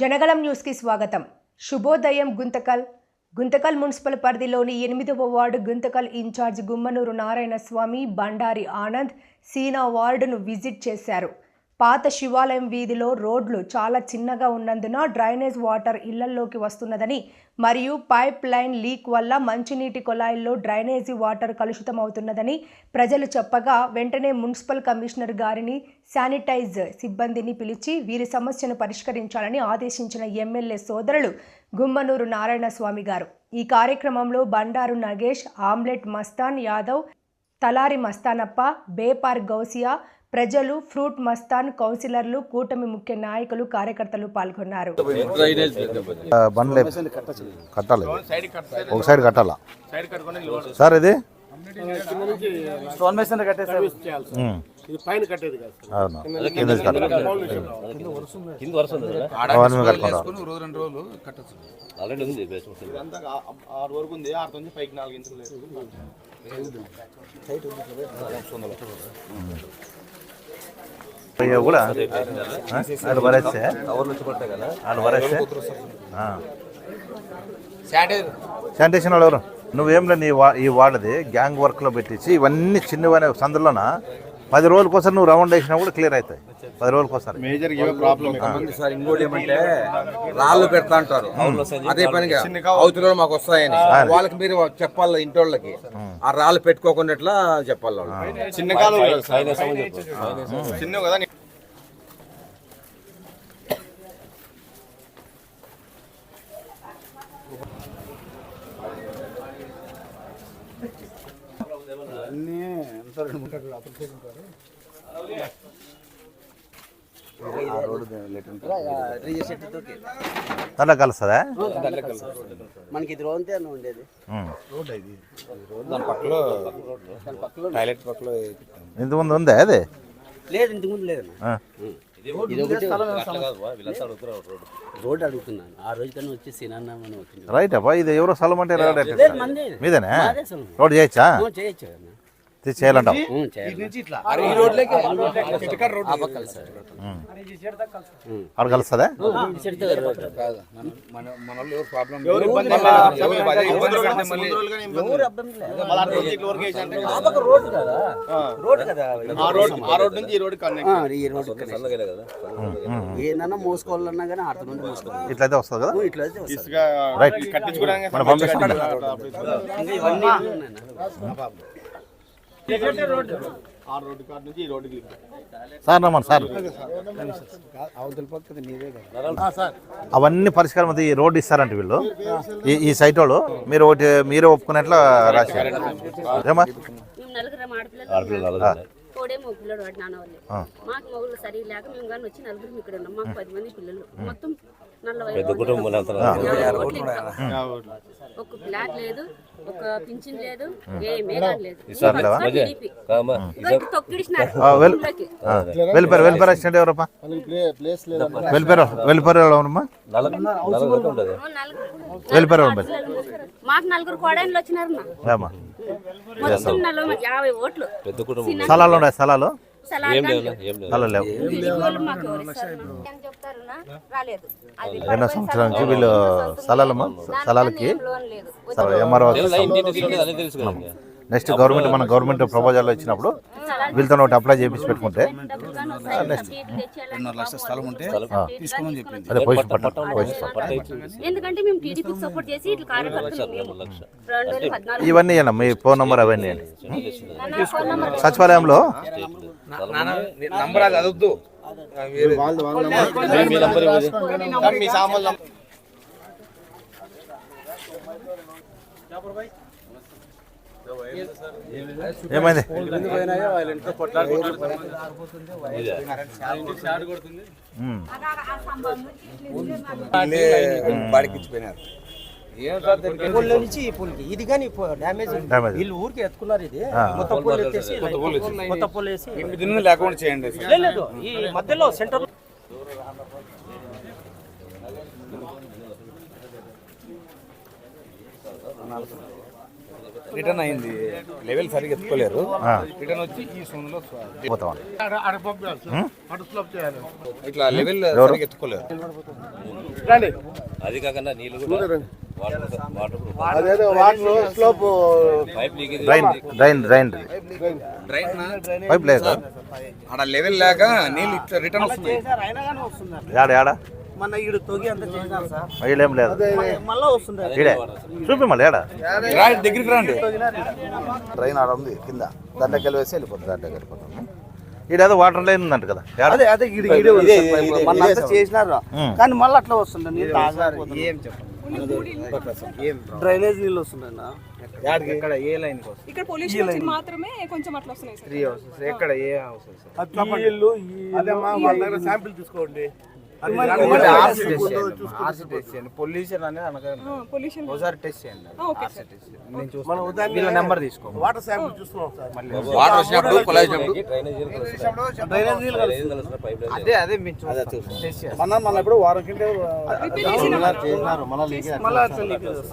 జనగలం న్యూస్కి స్వాగతం. శుభోదయం గుంతకల్. గుంతకల్ మున్సిపల్ పరిధిలోని ఎనిమిదవ వార్డు గుంతకల్ ఇన్ఛార్జ్ గుమ్మనూరు నారాయణ స్వామి బండారి ఆనంద్ సీనా వార్డును విజిట్ చేశారు. పాత శివాలయం వీధిలో రోడ్లు చాలా చిన్నగా ఉన్నందున డ్రైనేజ్ వాటర్ ఇళ్ళల్లోకి వస్తున్నదని మరియు పైప్ లైన్ లీక్ వల్ల మంచినీటి కొలాయిల్లో డ్రైనేజీ వాటర్ కలుషితమవుతున్నదని ప్రజలు చెప్పగా వెంటనే మున్సిపల్ కమిషనర్ గారిని శానిటైజ్ సిబ్బందిని పిలిచి వీరి సమస్యను పరిష్కరించాలని ఆదేశించిన ఎమ్మెల్యే సోదరులు గుమ్మనూరు నారాయణ స్వామి గారు. ఈ కార్యక్రమంలో బండారు నగేష్ ఆమ్లెట్ మస్తాన్ యాదవ్ తలారి మస్తానప్ప బేపార్ గౌసియా ప్రజలు ఫ్రూట్ మస్తాన్ కౌన్సిలర్లు కూటమి ముఖ్య నాయకులు కార్యకర్తలు పాల్గొన్నారు. ఆ, బండ్లు కట్టాలి. ఒక సైడ్ కట్టాలా? సార్ ఇది? స్టోన్ మేసన్ కట్టేసారు ఉమ్, ఇది పైన కట్టేది కాదు అవును. కింద నుంచి కట్టాలి. కింద వరుస ఉంది కదా? అవన్నీ కట్టుకుంటాం రోజు రెండు రోజులు కట్టచ్చు. ఆల్రెడీ ఉంది బేస్మెంట్ ఇదంతా ఆ- ఆరు వరకు ఉంది. ఆరు నుంచి పైకి ఇవి కూడా అది వరేస్తే అది వరేస్తే. శానిటేషన్ వాళ్ళు ఎవరు? నువ్వేం నీ ఈ వార్డుది గ్యాంగ్ వర్క్లో పెట్టించి ఇవన్నీ చిన్నవనే సందులోన పది రోజులకోసారి నువ్వు రౌండ్ వేసినా కూడా క్లియర్ అవుతాయి. పది రోజులకోసారి మేజర్ ఇవే ప్రాబ్లం సార్ ఇంకోటి ఏమంటే రాళ్ళు పెడతా అంటారు. అదే పనిగా అవతల మాకు వస్తాయని. వాళ్ళకి మీరు చెప్పాలి ఇంటి వాళ్ళకి ఆ రాళ్ళు పెట్టుకోకుండా చెప్పాలి వాళ్ళు. చిన్న కాలం చిన్న కదా అన్నీ రెండు ఉంటారు. దాంట్లో కలుస్తుందా మనకి ఇది రోజంతే అన్న ఉండేది. ఉమ్. దాని పక్కలో టాయిలెట్ పక్కలో ఇంతకుముందు ఉందా అది? లేదు ఇంటి ముందు లేదన్న ఆ. ఇది ఒకటి అట్లా కాదు బా, వీళ్ళంతా అడుగుతున్నారు రోడ్డు. రోడ్ అడుగుతున్నాను. ఆ రోజు కన్నా వచ్చి సినాన్నమని వచ్చింది రైట్ అబ్బా ఇది ఎవరో స్థలం అంటే రాడు? లేదు మీదేనా. రోడ్ చేయొచ్చా? ఓ, చేయొచ్చు చేయాలంటావు. కలుస్తుందా? ఏందన్నా మోసుకోవాలన్నా కానీ మోసుకోవాలి. ఇట్లయితే వస్తుంది కదా? ఓ, ఇట్లా అయితే వస్తుంది. ఇసుక రైట్ కట్టించుకోవడానికి మనం పంపిస్తాం. సార్ రమ్మని సార్. అవన్నీ పరిష్కారం. ఈ రోడ్డు ఇస్తారంట వీళ్ళు. ఈ ఈ సైట్ వాళ్ళు. మీరు ఒకటి మీరే ఒప్పుకున్నట్లు రాశారు. తోడే మగ పిల్లడు వాడు నాన్న వాళ్ళే. మాకు మొగుళ్ళు సరిగా లేక మేము కానీ వచ్చి నలుగురం ఇక్కడ ఉన్నాం. మాకు పది మంది పిల్లలు. మొత్తం పెద్ద కుటుంబం ఒక ఫ్లాట్ లేదు ఒక పింఛన్ లేదు అసిస్టెంట్ ఎవరమ్మా. ఆడపిల్లలు. మాకు నలుగురు కోడైన్లు వచ్చినారు స్థలాలు ఉన్నాయి స్థలాలు? కానీ లేవు. వాళ్ళు ఎన్నో నుంచి స్థలాలమ్మా స్థలాలకి ఎంఆర్ఓ నెక్స్ట్ గవర్నమెంట్ మన గవర్నమెంట్ ప్రపోజల్ ఇచ్చినప్పుడు వీళ్ళతో ఒకటి అప్లై చేయించి పెట్టుకుంటే రెండున్నర లక్షల స్థలం ఉంటే తీసుకోమని చెప్పింది. అదే పట్ట. ఎందుకంటే మేము సపోర్ట్ చేసి ఇట్లా కార్యకర్తలు ఇవన్నీ ఇవ్వండి మీ ఫోన్ నెంబర్ అవన్నీ నెంబర్ సచివాలయంలో? నంబర్ అది అదొద్దు. మీ సామాన్లు ఏమైంది? నుంచి ఇది కానీ డ్యామేజ్ Damage. వీళ్ళు ఊరికి ఎత్తుకున్నారు ఇది. పొల్లు ఎత్తేసి కొత్త పొల్లు వేసి లేకుండా చేయండి. లేదు, లేదు. ఈ మధ్యలో సెంటర్ రిటర్న్ అయింది. లెవెల్ సరిగ్గా ఎత్తుకోలేరు. ఆ, రిటర్న్ వచ్చి ఈ సోన్లో పోతామని ఇట్లా లెవెల్? సరిగ్గా ఎత్తుకోలేరు. అది కాకుండా నీళ్ళు కూడా water water water slope. Pipe leakage drain drain drain. Drain? Pipe లేదు? ఆడ లెవెల్ లేక నీళ్ళు ఇట్లా రిటర్న్ వస్తుంది మన ఈడు తొగి అంత చేసినారు సార్. వీళ్ళేం లేదు. మళ్ళా వస్తున్నారు ఈడే. చూపి మళ్ళీ ఏడా దగ్గరికి రండి. ట్రైన్ ఆడ ఉంది కింద. దాంట్లోకి వేసి వెళ్ళిపోతుంది దాంట్లోకి వెళ్ళిపోతాం ఈడేదో వాటర్ లైన్ ఉందంట కదా? అదే ఈడు ఈడే. మన చేసినారు. కానీ మళ్ళీ అట్లా వస్తుంది నీళ్ళు తాగలేకపోతున్నాం. ఏం చెప్పండి. ఏం డ్రైనేజ్ నీళ్ళు వస్తున్నాయి ఇక్కడ ఏ లైన్ కోసం? ఇక్కడ పొల్యూషన్ వచ్చి మాత్రమే కొంచెం అట్లా వస్తున్నాయి సార్. త్రీ హౌసెస్ ఎక్కడ ఏ హౌసెస్ వాళ్ళ శాంపిల్ తీసుకోండి. ఆర్సీ టెస్ట్ చేయండి ఆర్సీ టెస్ట్ చేయండి. పొల్యూషన్ అనేది అనగా పొల్యూషన్ ఒకసారి టెస్ట్ చేయండి ఓకే ఆర్సీ టెస్ట్ చేయండి. నేను చూస్తాను. వీళ్ళ నెంబర్ తీసుకో వాటర్ శాంపిల్ చూస్తున్నాం సార్. మళ్ళీ వాటర్ వచ్చినప్పుడు కొలాయి పైప్ అదే అదే మేము చూస్తాం. టెస్ట్ చేస్తాం. మన మన ఇప్పుడు వారం కింద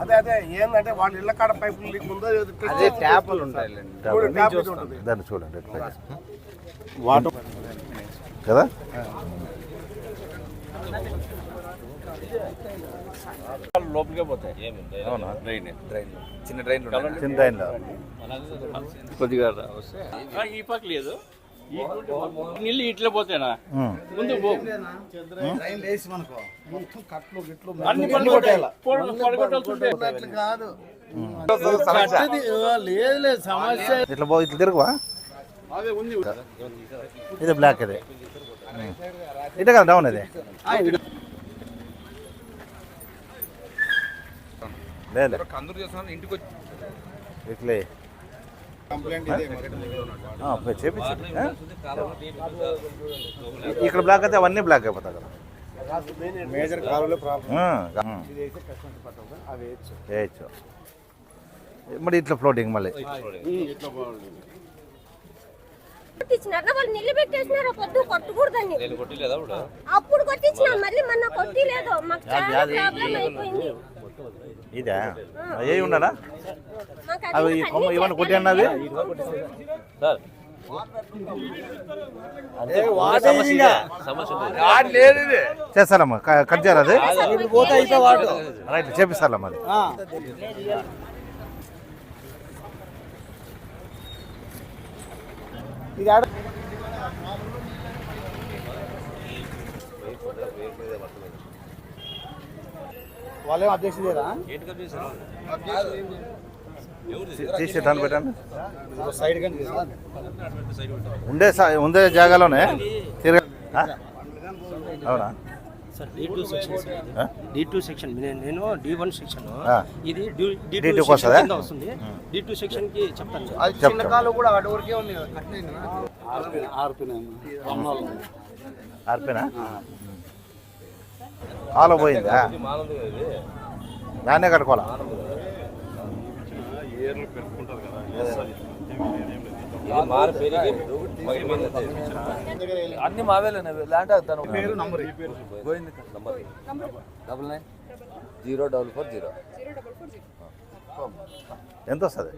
అదే అదే ఏంటంటే వాళ్ళ ఇళ్ళ కాడ పైపులు లీక్ ఉందో అదే ట్యాపులు ఉంటాయి దాన్ని చూడండి వాటర్. కదా? లోపలికే పోతాయి. అవునా? డ్రైన్. డ్రైన్ చిన్న డ్రైన్ చిన్న కొద్దిగా వస్తే. ఈ పక్క లేదు. నీళ్ళు ఇట్లా పోతేనా. ముందు పడగొట్టాల్సి ఉంటే. ఇట్లా పో ఇట్లా తిరుగువా ఇది బ్లాక్ ఉమ్. ఇటే కదా డౌన్ లేదు ఇట్లే. ఆ? ఇక్కడ బ్లాక్ అయితే అవన్నీ బ్లాక్ అయిపోతాయి కదా. మేజర్ కాలువలో ప్రాబ్లం. వేయచ్చు. మరి ఇట్లా ఫ్లోటింగ్ మళ్ళీ. కొట్టించినారు. వాళ్ళు నిలబెట్టేసినారు పొద్దు కొట్టకూడదని. అప్పుడు కొట్టించిన మళ్ళీ మొన్న కొట్టిలేదు. మాకు చాలా ప్రాబ్లం అయిపోయింది. ఇదా? ఏ మాకు అవి అది ఇవన్నీ కొట్టి అన్నది? సార్. చేస్తారమ్మా కట్ చేయాలి అది? రైట్ చేపిస్తారా మరి వాళ్ళేం చేయరా? తీ- తీసి దాన్ని పెట్టండి. ఉండే ఉండే జాగాలోనే తిరగ? అవునా? డి టూ సెక్షన్ ఆ? డి టూ సెక్షన్ నేను డి వన్ సెక్షన్. ఇది డి D2 టూ వస్తుందా? కింద వస్తుంది. డి టూ సెక్షన్కి చెప్తాను కూడా అటు వరకే ఉంది కదా ఆర్పేనా? హాలో పోయిందా? కదా దాన్నే కట్టుకోవాలా? పెరిగి మగిలిపోయింది అంతే. అన్ని మావేలే ల్యాండ్ తను పేరు number number double nine. Zero double four zero. ఎంత వస్తుంది?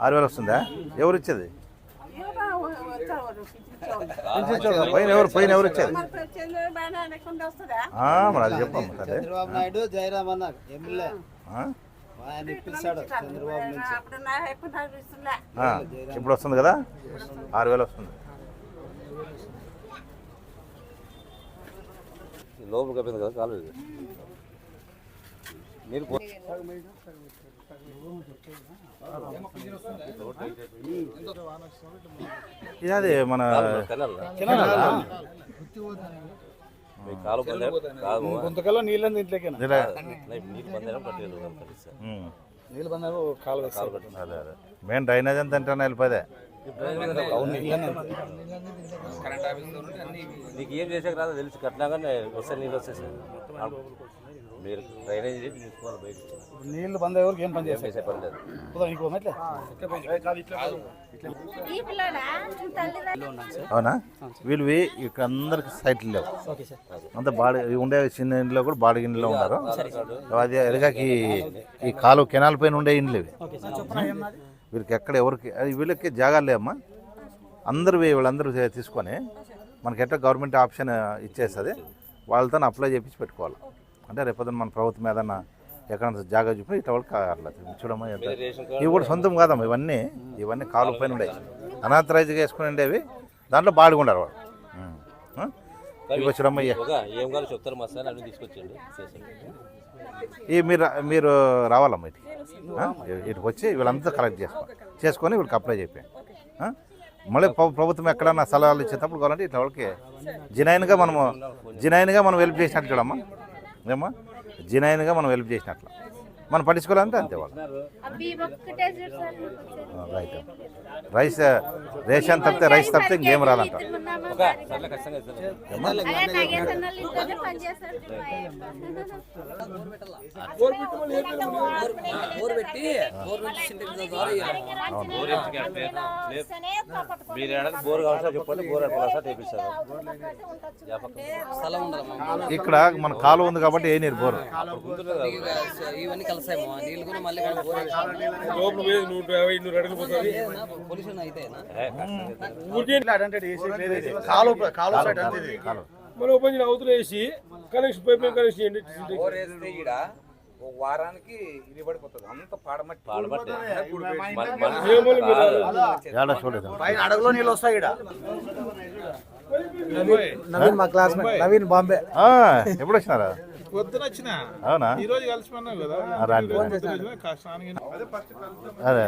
ఆరు వేలు వస్తుందా? ఎవరు ఇచ్చేది? పైన ఎవరు పైన ఎవరు ఇచ్చేది? ఆ, మరి అది చెప్పమ్మా తల్లి ఇప్పుడు వస్తుంది కదా? ఆరు వేలు వస్తుంది. లోపల కప్పింది కదా కాలు పో- ఇది అది మన కాలు కొంతకాలం నీళ్ళ. ఇంట్లోకేనా నీళ్ళు పొందారు పట్టలేదు. నీళ్ళు బందారు కాలు అదే అదే. మెయిన్ డ్రైనేజ్ అంతా తింటాను వెళ్ళిపోదే నీకు ఏం చేసాక రాదో తెలిసి కట్టినా కానీ వస్తే నీళ్ళు వచ్చేసాయి మీరు డ్రైనేజ్ తీసుకోవాలి బయట నీళ్ళు బంద్ ఏం పని చేసే పని లేదు. కుదరదు, ఇంకో మెట్లే. ఈ పిల్లడా? తల్లిదండ్రులు. అవునా? వీళ్ళు ఇక్కడ అందరికి సైట్లు లేవు. అంత బాడీ ఉండే చిన్న ఇంట్లో కూడా బాడీ ఇంట్లో ఉన్నారు. అది ఎరగాకి ఈ కాలు కెనాల్ పైన ఉండే ఇండ్లు ఇవి. వీళ్ళకి ఎక్కడ ఎవరికి అది వీళ్ళకి జాగాలు లేవమ్మా. అందరూ వీళ్ళందరూ తీసుకొని మనకి ఎట్లా గవర్నమెంట్ ఆప్షన్ ఇచ్చేస్తుంది వాళ్ళతో అప్లై చేయించి పెట్టుకోవాలి. అంటే రేపొద్దున మన ప్రభుత్వం ఏదన్నా ఎక్కడ జాగా చూపి ఇట్లా వాళ్ళకి అట్లా చూడమ్మా ఎంత? ఇవి కూడా సొంతం కాదమ్మా ఇవన్నీ. ఇవన్నీ కాలు పైన ఉండేవి అనాథరైజ్గా వేసుకుని ఉండేవి. దాంట్లో బాడుకుంటారు వాళ్ళు? ఇవి చూడమ్మా ఇయ్య. ఒక ఏం కావాలో చెప్తారు మా సార్ అన్ని తీసుకొచ్చండి చేసేయండి. ఈ మీరు మీరు రావాలమ్మా ఇటు. ఇటుకు వచ్చి వీళ్ళంతా కలెక్ట్ చేసుకో చేసుకొని వీళ్ళకి అప్లై చెప్పాను మళ్ళీ ప్ర- ప్రభుత్వం ఎక్కడన్నా సలహాలు ఇచ్చేటప్పుడు కావాలంటే ఇట్లా వాళ్ళకి జినైన్గా మనము జినైన్గా మనం హెల్ప్ చేసినట్టు చూడమ్మా. ఏమో? జినైన్గా మనం హెల్ప్ చేసినట్లు. మనం పట్టించుకోవాలంటే అంతే వాళ్ళు. రైట్. రైస్ రేషన్ తప్పితే రైస్ తప్పితే ఇంకేం రాదంట. ఇక్కడ మన కాలువ ఉంది కాబట్టి ఏ నీరు బోరు. ఇవన్నీ కలిసాము నీళ్ళు కూడా మళ్ళీ లోపల పోయి నూట యాభై నూరు అడుగులు పోతుంది పొల్యూషన్ అయితే ఓపెన్ చేసిన అవతల వేసి కనెక్షన్ పైప్ కనెక్షన్ చేయండి. వారానికి ఇది పడిపోతుంది. అంత పాడమట్టి. పాడబట్టే ఏమో మీరు ఏడా చూడలేదు. పైన అడగలో నీళ్ళు వస్తాయి ఈడ. నవీన్ మా క్లాస్ నవీన్ బాంబే. ఆ, ఎప్పుడు వచ్చినారా? అవునా? అదే.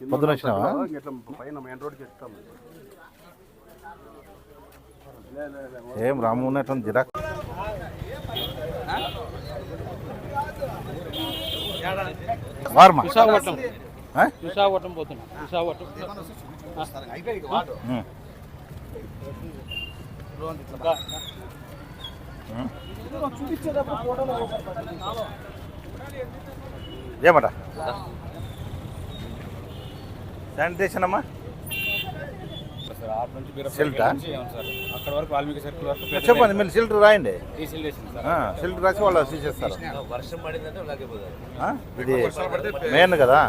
పొద్దున వచ్చినావా? పైన మెయిన్ రోడ్కి ఎక్కుతాం ఏం రాము ఉన్నట్టు జిరాక్. వార్మా? విశాఖపట్నం? విశాఖపట్నం పోతున్నా. విశాఖపట్నం. ఏమట? శానిటేషన్ అమ్మా. సిల్టా అక్కడ వరకు వాల్మీకి సర్కిల్ వరకు చెప్పండి మీరు సిల్టర్ రాయండి. సిల్టర్ రాసి వాళ్ళు తీసేస్తారు? ఇది మెయిన్ కదా.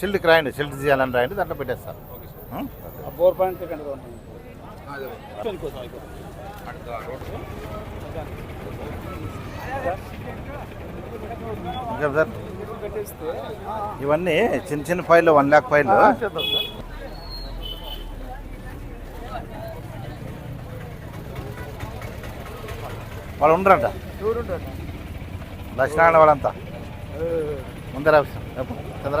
సిల్ట్కి రాయండి సిల్ట్ చేయాలని రాయండి దాంట్లో పెట్టేస్తారు. ఇంకా సార్ ఇవన్నీ చిన్న చిన్న ఫైళ్ళు వన్ ల్యాక్ ఫైళ్ళు. వాళ్ళు ఉండరంట? లక్ష్మణ వాళ్ళంతా? ముందర చంద్ర?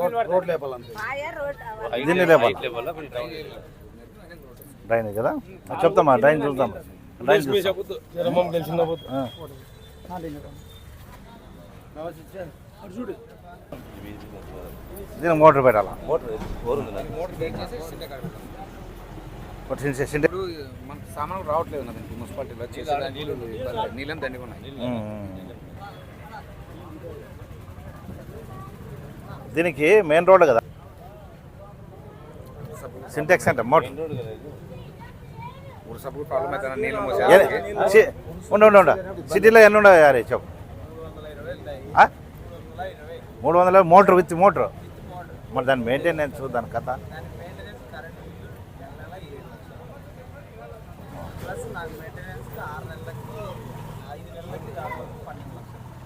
అదే రోడ్ లేపాలంతే. దీన్ని లేపాలి. డ్రైన్ కదా? చెప్తామా? డ్రైన్ చూద్దాం. డ్రైన్ ఆ. దీనికి మోటార్ పెట్టాలా? మోటార్ బోర్ ఉంది నాకు. ఒకటి సింటే- సింటే- ఇప్పుడు మనకు సామాన్లు రావట్లేదు నా దీనికి మున్సిపాలిటీలో. నీళ్ళు. నీళ్ళని దండిగా ఉన్నాయి. దీనికి మెయిన్ రోడ్ కదా? సింటెక్స్ అంటే మోటార్ ఉండు ఉండు ఉండు. సిటీలో ఎన్ని ఉండవు యారే చెప్పు? మూడు వందల మోటార్ విత్ మోటార్. మరి దాని మెయింటెనెన్స్ దాని కథ ఆ. మూడు వందల సెల్లు ఏదో ఒకటి ఎక్కువ కదా ఇది ఒకటి తెచ్చు. మూడు సార్లు ప్రాబ్లం అవుతుందా ఒకటి ఒకటి ఒకటి ఒకటి ఒకటి ఆ కా- అంతగా సర్కిల్ అంతా చాలా ఎంత ఉంది ఏంటి ఇబ్బంది ఉంది? ఇది ఇబ్బంది ఉందండి. ఆ. బోరు చెడిపోయి నా దాన్ని మూడు పని వందల చేయడం సెల్లు ఉందంటే ఇది ఒకటి ఎక్కువ కదా ఇది ఒకటి ఎక్కువ. ఒకవేళ ఇదన్నా రిపేర్ చేస్తారంటే ఇది రిపేర్ కావట్లే ఆ?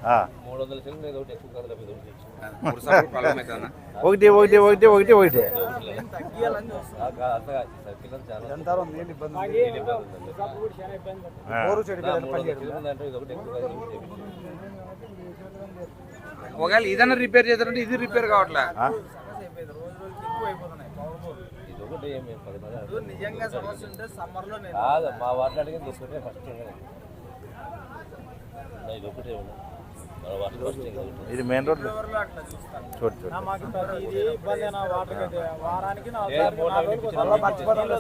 ఇది ఒకటి ఏమి పది మంది నిజంగా సమస్య ఉంటే సమ్మర్లో నేను కాదు మా వాటిలో అడిగింది ఒకటే ఫస్ట్ ఇది ఒకటే ఫస్ట్ ఇది. ఇది మెయిన్ రోడ్ చూడు చూడు ఇది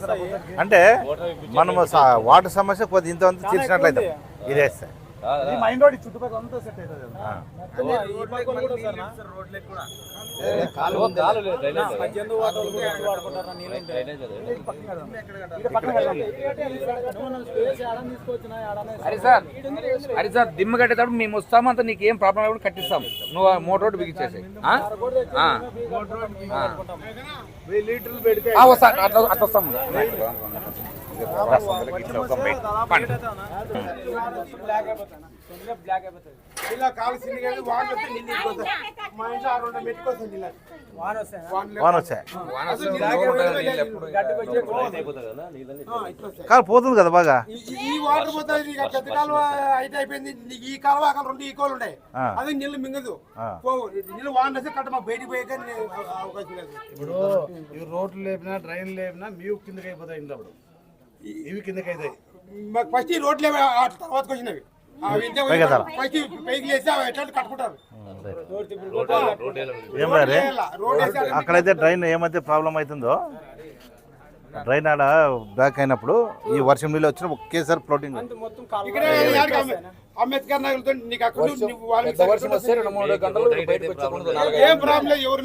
సార్. అంటే మనము సా- వాటర్ సమస్య కొద్ది ఇంత అంత తీర్చినట్లయితే ఇదేస్తే కాదా? ఈ రోడ్ చుట్టుపక్కల అంతా సెట్ అరే సార్ అరే సార్ దిమ్మ కట్టేటప్పుడు మేము వస్తాము అంత నీకు ఏం ప్రాబ్లం కూడా కట్టిస్తాం. నువ్వు ఆ మోటార్ రోడ్డు బిగించేసి వెయ్యి లీటర్లు పెడితే అట్లా వస్తాం. బ్లాక్ అయిపోతాను ఇలా వాన వచ్చాయి కదా కాదు పోతుంది కదా బాగా? ఈ- వాటర్ పోతుంది పెద్ద కాలువ అయితే అయిపోయింది ఈ కాలువ అక్కడ రెండు ఈ ఉంటాయి అది నీళ్ళు మింగదు పోవు నీళ్ళు వాన వస్తే కట్ట మా బయటికి పోయే అవకాశం లేదు ఇప్పుడు ఈ రోడ్లు లేపినా డ్రైన్ లేపినా మీ కిందకి అయిపోతాయి ఇంట్లో ఇవి కిందకి అవుతాయి మాకు ఫస్ట్ ఈ రోడ్లు తర్వాతకి వచ్చినవి? ఫస్ట్ పైకి లేసి అవి ఎట్లా కట్టుకుంటారు. ఏం రే అక్కడైతే డ్రైన్ ఏమైతే ప్రాబ్లం అవుతుందో డ్రైన్ ఆడ బ్లాక్ అయినప్పుడు ఈ వర్షం నీళ్ళు వచ్చిన ఒకేసారి ఫ్లోటింగ్. అంబేద్కర్ నగర్ నీకు అక్కడ ఏం ప్రాబ్లం ఎవరు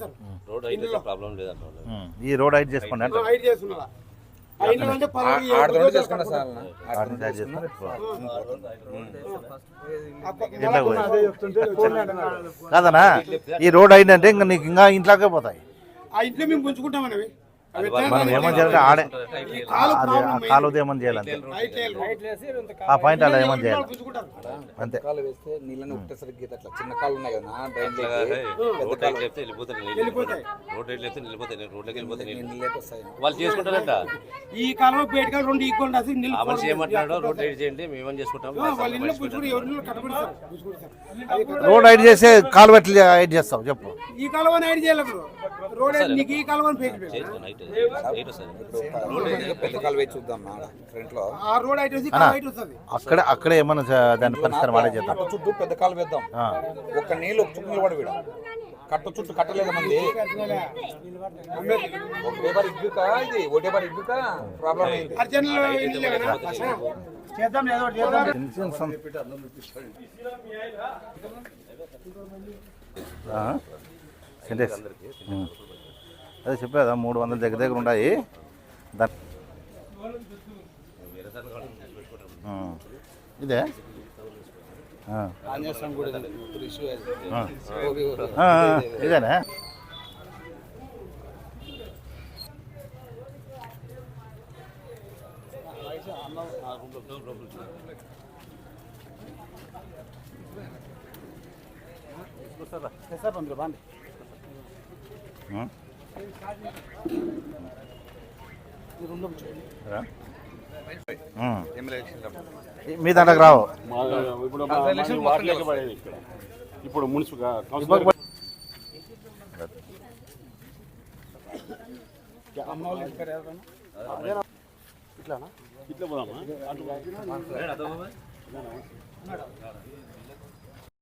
సార్. వాళ్ళు. ఈ రోడ్ హైట్ చేసుకోండి అంటే. హైట్ చేసుకున్నా కాదనా ఈ రోడ్ అయిందంటే ఇంకా నీకు ఇంకా ఇంట్లోకే పోతాయి. ఆ ఇంట్లో మేము పుంజుకుంటాం అవి అవి మనం ఏమని చేయాలంటే ఆడే కాలు అది ఆ కాలువది ఏమని చేయాలంటే లేదు. ఆ పాయింట్ అలా ఏమని చేయాలి? అంతే. కాలు వేస్తే నీళ్ళని ఒకటేసరికి గీత అట్లా చిన్న కాళ్ళు ఉన్నాయి కదా డ్రైన్ రోడ్ లేపితే వెళ్ళిపోతాయి. రోడ్ లేపితే వెళ్ళిపోతాయి రోడ్లోకి వెళ్ళిపోతాయి వాళ్ళు చేసుకుంటారంట. ఈ కాలంలో బయటగా రెండు ఈక్వల్ రాసి నీళ్ళు ఆ మనిషి ఏమంటున్నాడో? రోడ్ లైట్ చేయండి మేమేం చేసుకుంటాం. రోడ్ హైట్ చేసే కాలువ ఎట్లా హైట్ చేస్తావు? చెప్పు. ఈ కాలువని హైట్ చేయాలి రోడ్ నీకు ఈ కాలువని పేకి పెట్టాలి. నైట్ పెద్ద కాలు వేసి చూద్దాం ఫ్రంట్లో ఆ రోడ్ హైట్ వచ్చి కాలువ హైట్ వస్తుంది. అక్కడ అక్కడే ఏమన్నా దాని పరిష్కారం ఆడే చేద్దాం. చుట్టూ పెద్ద కాలు వేద్దాం. ఆ. ఒక్క నీళ్ళు ఒక చుట్టూ నిలబడి వీడ. కట్ట చుట్టూ కట్టలేదు మంది. ఒకటే బారి ఇగ్గుక ఇది ఒకటే బారి ఇగ్గుక ప్రాబ్లం అయింది. అర్జెంట్లో ఇల్లు లేవనా? చేద్దాం ఏదో ఒకటి చేద్దాం? చిన్న చిన్న సం- ఆ? సింటెక్స్ ఉం. అదే చెప్పేదా మూడు వందల దగ్గర దగ్గర ఉన్నాయి దాని ఉం. ఇదే ఆ. ఆంజనేయ స్వామి గుడి ఉంది. ఇప్పుడు ఇష్యూ అది. ఆ. ఆ, ఆ, ఇదేనా సార్ పంపిరు బాండి ఉం. మీ దాంట్లోకి రావు. ఇప్పుడు మున్సిపల్ ఎవరైనా ఇట్లా పోదామా?